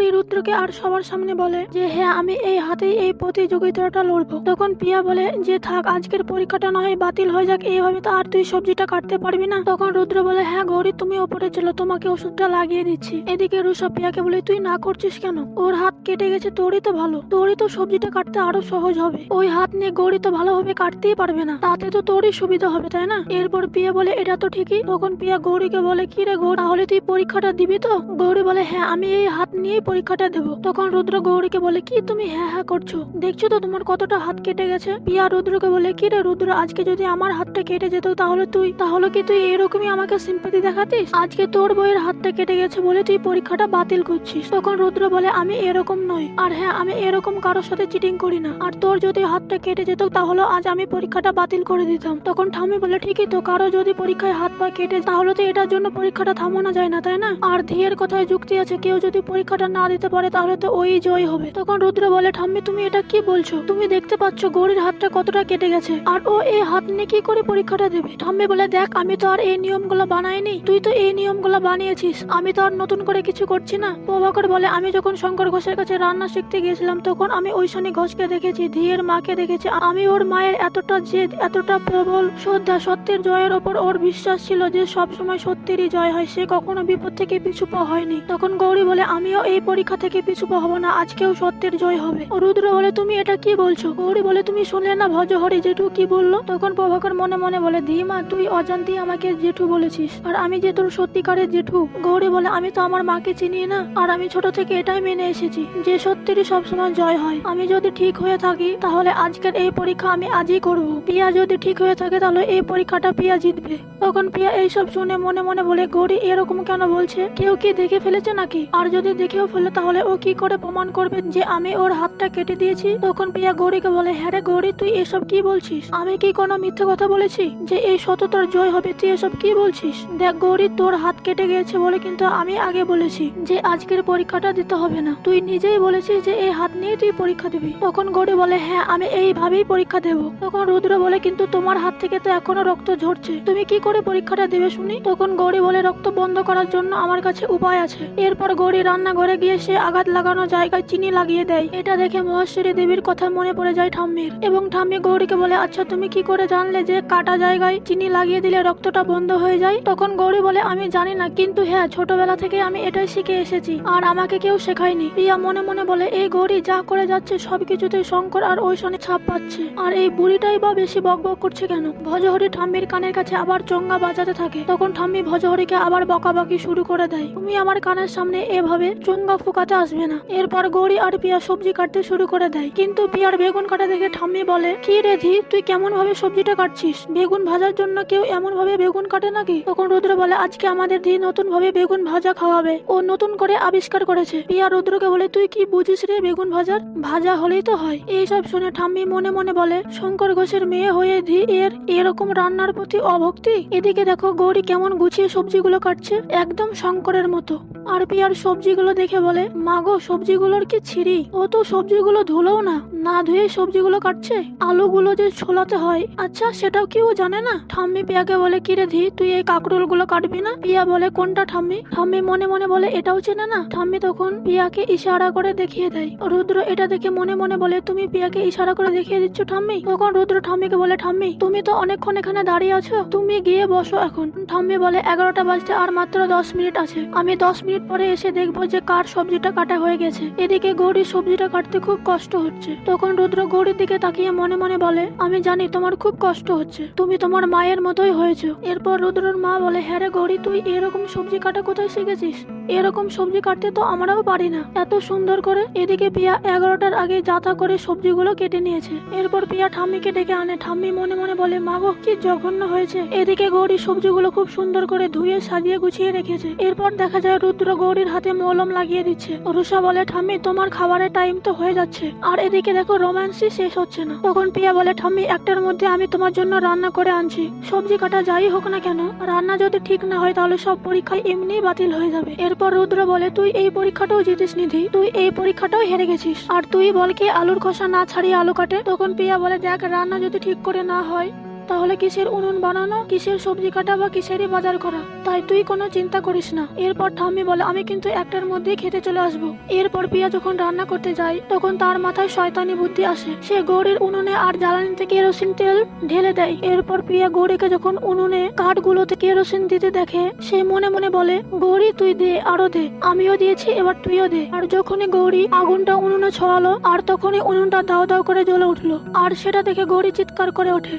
গৌরী রুদ্রকে আর সবার সামনে বলে যে হ্যাঁ আমি এই হাতেই এই প্রতিযোগিতাটা লড়বো। তখন পিয়া বলে, যে থাক, আজকের পরীক্ষাটা না হয় বাতিল হয়ে যাক, এইভাবে তো আর তুই সবজিটা কাটতে পারবি না। তখন রুদ্র বলে হ্যাঁ গৌরী, তুমি ওপরে চলো, তোমাকে ওষুধটা লাগিয়ে দিচ্ছি। এদিকে রুষা পিয়াকে বলে, তুই না করছিস কেন? ওর হাত কেটে গেছে, তোরই তো ভালো। তোরই তো সবজিটা কাটতে আরও সহজ হবে। ওই হাত নিয়ে গৌরী তো ভালোভাবে কাটতেই পারবে না। তাতে তো তোরই সুবিধা হবে, তাই না? এরপর পিয়া বলে, এটা তো ঠিকই। তখন পিয়া গৌরীকে বলে, কি রে গৌর, তাহলে তুই পরীক্ষাটা দিবি তো? গৌরী বলে হ্যাঁ আমি এই হাত নিয়েই পরীক্ষাটা দেবো। তখন রুদ্র গৌরীকে বলে, কি তুমি হ্যাঁ হ্যাঁ করছ? দেখছ তো তোমার কতটা হাত কেটে গেছে? পিয়া রুদ্রকে বলে, কি রে রুদ্র, আজকে যদি আমার হাতটা কেটে যেত তাহলে তুই, তাহলে কি তুই এরকমই আমাকে সিম্পাতি দেখাতিস? আজকে তোর বইয়ের হাতটা কেটে গেছে বলে তুই পরীক্ষাটা বাতিল করছিস। তখন রুদ্র বলে, আমি এরকম নই। আর হ্যাঁ আমি এরকম কারোর সাথে চিটিং করি না। আর তোর যদি হাতটা কেটে যেত তাহলে আজ আমি পরীক্ষাটা বাতিল করে দিতাম। তখন ঠামি বলে, ঠিকই তো, কারও যদি পরীক্ষায় হাত পা কেটে তাহলে তো এটার জন্য পরীক্ষাটা থামানো যায় না, তাই না? আর ধীরের কথায় যুক্তি আছে, কেউ যদি পরীক্ষাটা না দিতে পারে, তাহলে তো ওই জয় হবে। তখন রুদ্র বলে, ঠাম্মি, তুমি এটা কি বলছো? তুমি দেখতে পাচ্ছ গৌরীর হাতটা কতটা কেটে গেছে। আর ও এই হাত নিয়ে কি করে পরীক্ষাটা দেবে? ঠাম্মি বলে, দেখ, আমি তো আর এই নিয়মগুলো বানাইনি। তুই তো এই নিয়মগুলো বানিয়েছিস। আমি তো আর নতুন করে কিছু করছি না। প্রভাকর বলে, আমি যখন শঙ্কর ঘোষের কাছে রান্না শিখতে গিয়েছিলাম, তখন আমি ঐশানী ঘোষকে দেখেছি ধীরের মাকে দেখেছি। আমি ওর মায়ের এতটা জেদ, এতটা প্রবল শ্রদ্ধা, সত্যের জয়ের ওপর ওর বিশ্বাস ছিল যে সব সময় সত্যেরই জয় হয়। সে কখনো বিপদ থেকে পিছু হয়নি। তখন গৌরী বলে, আমিও এই পরীক্ষা থেকে পিছু পা হব না, আজকেও সত্যের জয় হবে। রুদ্র বলে, তুমি এটা কি বলছো? গৌরী বলে, তুমি শুনলে না ভজহরি জেঠু কি বলল? তখন প্রভাকর মনে মনে বলে, ধীমা, তুই অজান্তেই আমাকে জেঠু বলেছিস। আর আমি যে তোর সত্যিকারের জেঠু? গৌরী বলে, আমি তো আমার মাকে চিনি না, আর আমি ছোট থেকে এটাই মেনে এসেছি যে সত্যেরই সবসময় জয় হয়। আমি যদি ঠিক হয়ে থাকি, তাহলে আজকের এই পরীক্ষা আমি আজই করব। পিয়া যদি ঠিক হয়ে থাকে, তাহলে এই পরীক্ষাটা পিয়া জিতবে। তখন পিয়া এইসব শুনে মনে মনে বলে, গৌরী, এরকম কেন বলছে? কেউ কি দেখে ফেলেছে নাকি? আর যদি দেখেও তাহলে ও কি করে প্রমাণ করবে যে আমি ওর হাতটা কেটে দিয়েছি? তখন পিয়া গৌরীকে বলে হ্যাঁ রে গৌরী, তুই এসব কি বলছিস? আমি কি কোনো মিথ্যে কথা বলেছি? যে এই সততার জয় হবে, তুই এসব কি বলছিস? দেখ গৌরী, তোর হাত কেটে গিয়েছে বলে কিন্তু আমি আগে বলেছি যে আজকের পরীক্ষাটা দিতে হবে না। তুই নিজেই বলেছিস যে এই হাত নিয়ে তুই পরীক্ষা দিবি। তখন গৌরী বলে হ্যাঁ আমি এইভাবেই পরীক্ষা দেব। তখন রুদ্র বলে, কিন্তু তোমার হাত থেকে তো এখনও রক্ত ঝরছে। তুমি কি করে পরীক্ষাটা দেবে শুনি? তখন গৌরী বলে, রক্ত বন্ধ করার জন্য আমার কাছে উপায় আছে। এরপর গৌরী রান্নাঘরে গিয়ে সে আঘাত লাগানো জায়গায় চিনি লাগিয়ে দেয়। এটা দেখে মহেশ্বরী দেবীর কথা মনে পড়ে যায় ঠাম্মির। এবং ঠাম্মি গৌরীকে বলে আচ্ছা তুমি কি করে জানলে যে কাটা জায়গায় চিনি লাগিয়ে দিলে রক্তটা বন্ধ হয়ে যায়? তখন গৌরী বলে, আমি জানি না, কিন্তু হ্যাঁ ছোটবেলা থেকে আমি এটাই শিখে এসেছি, আর আমাকে কেউ শেখায়নি। প্রিয়া মনে মনে বলে, এই গৌরী যা করে যাচ্ছে, সবকিছুতে শঙ্কর আর ঐশনে ছাপ পাচ্ছে, আর এই বুড়িটাই বা বেশি বকবক করছে কেন? ভজহরি ঠাম্মির কানের কাছে আবার চঙ্গা বাজাতে থাকে। তখন ঠাম্মি ভজহরিকে আবার বকাবকি শুরু করে দেয়, তুমি আমার কানের সামনে এভাবে চঙ্গা ফুকাতে আসবে না। এরপর গৌরী আর পিয়া সবজি কাটতে শুরু করে দেয়। কিন্তু পিয়ার বেগুন কাটা দেখে ঠাম্মি বলে, কি রে ধি তুই কেমন ভাবে সবজিটা কাটছিস? বেগুন ভাজার জন্য কেউ এমন ভাবে বেগুন কাটে নাকি? তখন রুদ্র বলে, আজকে আমাদের ধি নতুন ভাবে বেগুন ভাজা খাওয়াবে। ও নতুন করে আবিষ্কার করেছে। পিয়া রুদ্রকে বলে, তুই কি বুঝিস রে বেগুন ভাজার? ভাজা হলেই তো হয়। এইসব শুনে ঠাম্মি মনে মনে বলে, শঙ্কর ঘোষের মেয়ে হয়ে ধি এর এরকম রান্নার প্রতি অভক্তি? এদিকে দেখো গৌরী কেমন গুছিয়ে সবজিগুলো কাটছে, একদম শঙ্করের মতো। আর পিয়ার সবজিগুলো দেখে বলে মাগো সবজিগুলোর কি ছিঁড়ি? ও তো সবজিগুলো ধুলোও না। না ধুয়ে সবজিগুলো কাটছে? আলুগুলো যে ছোলাতে হয়। আচ্ছা সেটাও কি ও জানে না? ঠাম্মি পিয়াকে বলে, কিরে ধি, তুই এই কাকরোলগুলো কাটবি না? পিয়া বলে, কোনটা ঠাম্মি? ঠাম্মি মনে মনে বলে, এটাও চেনে না? ঠাম্মি তখন পিয়াকে ইশারা করে দেখিয়ে দেয়। রুদ্র এটা দেখে মনে মনে বলে, তুমি পিয়াকে ইশারা করে দেখিয়ে দিচ্ছ ঠাম্মি? তখন রুদ্র ঠাম্মিকে বলে, ঠাম্মি, তুমি তো অনেকক্ষণ এখানে দাঁড়িয়ে আছো। তুমি গিয়ে বসো এখন। ঠাম্মি বলে, এগারোটা বাজতে আর মাত্র দশ মিনিট আছে। আমি দশ মিনিট পরে এসে দেখব যে কার সবজিটা কাটা হয়ে গেছে। এদিকে গৌরীর সবজিটা কাটতে খুব কষ্ট হচ্ছে। তখন রুদ্র গৌরীর দিকে তাকিয়ে মনে মনে বলে, আমি জানি তোমার খুব কষ্ট হচ্ছে। তুমি তোমার মায়ের মতোই হয়েছো। এরপর রুদ্রর মা বলে হ্যাঁ রে গৌরী তুই এরকম সবজি কাটা কোথায় শিখেছিস? এরকম সবজি কাটতে তো আমরাও পারি না। এত সুন্দর করে এদিকে পিয়া এগারোটার আগে যাতা করে সবজিগুলো কেটে নিয়েছে। এরপর পিয়া ঠাম্মিকে ডেকে আনে। ঠাম্মি মনে মনে বলে, মাগো, কি জঘন্য হয়েছে। এদিকে গৌরী সবজিগুলো খুব সুন্দর করে ধুয়ে, সাজিয়ে, গুছিয়ে রেখেছে। এরপর দেখা যায় রুদ্র গৌরীর হাতে মলম লাগিয়ে দিচ্ছে। রুষা বলে, ঠাম্মি, তোমার খাবারের টাইম তো হয়ে যাচ্ছে। আর এদিকে দেখো, রোম্যান্সই শেষ হচ্ছে না। তখন পিয়া বলে, ঠাম্মি, একটার মধ্যে আমি তোমার জন্য রান্না করে আনছি। সবজি কাটা যাই হোক না কেন, রান্না যদি ঠিক না হয়, তাহলে সব পরীক্ষায় এমনি বাতিল হয়ে যাবে। এরপর রুদ্র বলে, তুই এই পরীক্ষাটাও জিতিস নিধি, তুই এই পরীক্ষাটাও হেরে গেছিস। আর তুই বলকে আলুর খোসা না ছাড়িয়ে আলু কাটে? তখন পিয়া বলে, দেখ, রান্না যদি ঠিক করে না হয় তাহলে কিসের উনুন বানানো, কিসের সবজি কাটা বা কিসেরই বাজার করা? তাই তুই কোনো চিন্তা করিস না। এরপর ঠাম্মি বলে, আমি কিন্তু একটার মধ্যেই খেতে চলে আসব। এরপর পিয়া যখন রান্না করতে যায়, তখন তার মাথায় শয়তানি বুদ্ধি আসে। সে গৌরীর উনুনে আর জ্বালানিতে কেরোসিন তেল ঢেলে দেয়। এরপর প্রিয়া গৌরীকে যখন উনুনে কাঠগুলোতে কেরোসিন দিতে দেখে, সে মনে মনে বলে গৌরী তুই দে, আরও দে। আমিও দিয়েছি, এবার তুইও দে। আর যখনই গৌরী আগুনটা উনুনে ছড়ালো, আর তখনই উনুনটা দাও দাও করে জ্বলে উঠল। আর সেটা দেখে গৌরী চিৎকার করে ওঠে।